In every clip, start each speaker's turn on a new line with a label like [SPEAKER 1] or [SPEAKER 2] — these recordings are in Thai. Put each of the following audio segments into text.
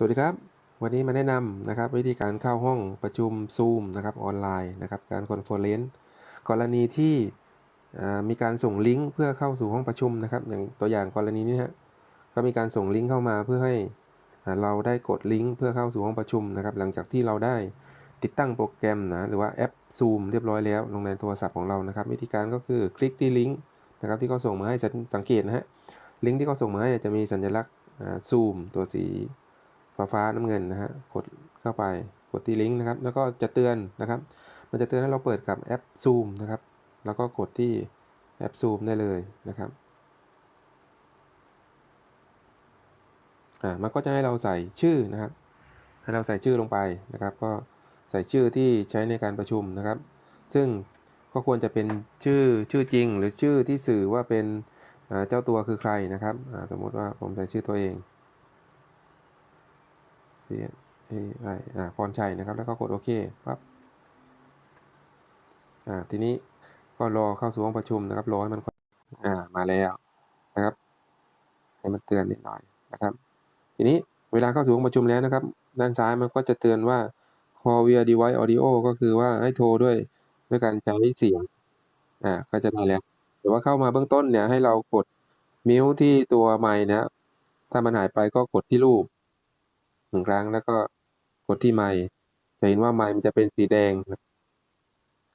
[SPEAKER 1] สวัสดีครับ วันนี้มาแนะนำนะครับวิธีการเข้าห้องประชุม Zoom นะครับออนไลน์นะครับการคอนเฟอเรนซ์กรณีที่มีการส่งลิงก์เพื่อเข้าสู่ห้องประชุมนะครับอย่างตัวอย่างกรณีนี้ฮะก็มีการส่งลิงก์เข้ามาเพื่อให้เราได้กดลิงก์เพื่อเข้าสู่ห้องประชุมนะครับหลังจากที่เราได้ติดตั้งโปรแกรมนะหรือว่าแอป Zoom เรียบร้อยแล้วลงในโทรศัพท์ของเรานะครับ วิธีการก็คือคลิกที่ลิงก์นะครับที่เขาส่งมาให้สังเกตนะฮะลิงก์ที่เขาส่งมาให้จะมีสัญลักษณ์อ่า Zoom ตัวสี ฟ้าฟ้าน้ำเงินนะฮะกดเข้าไปกดที่ลิงก์นะครับ แล้วก็จะเตือนนะครับ มันจะเตือนให้เราเปิดกับแอป Zoom นะครับ แล้วก็กดที่แอป Zoom ได้เลยนะครับอ่ามันก็จะให้เราใส่ชื่อนะครับ ให้เราใส่ชื่อลงไปนะครับ ก็ใส่ชื่อที่ใช้ในการประชุมนะครับ ซึ่งก็ควรจะเป็นชื่อชื่อจริง หรือชื่อที่สื่อว่าเป็นเจ้าตัวคือใครนะครับอ่าสมมติว่าผมใส่ชื่อตัวเอง C A I อ่าพรชัยนะครับ แล้วก็กดโอเคปั๊บอ่าทีนี้ก็รอเข้าสู่ห้องประชุมนะครับรอให้มันอ่ามาแล้วนะครับ ให้มันเตือนนิดหน่อยนะครับ ทีนี้เวลาเข้าสู่ห้องประชุมแล้วนะครับ ด้านซ้ายมันก็จะเตือนว่า call via device audio ก็คือว่าให้โทรด้วยด้วยการใช้เสียงอ่าก็จะได้แล้วแต่ว่าเข้ามาเบื้องต้นเนี่ยให้เรากดมิวที่ตัวไมค์นะ ถ้ามันหายไปก็กดที่รูป หนึ่งครั้งแล้วก็กดที่ไมค์จะเห็นว่าไมค์มันจะเป็นสีแดง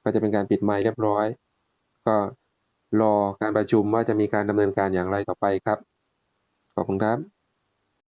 [SPEAKER 1] ก็จะเป็นการปิดไมค์เรียบร้อย ก็รอการประชุมว่าจะมีการดำเนินการอย่างไรต่อไปครับ ขอบคุณครับ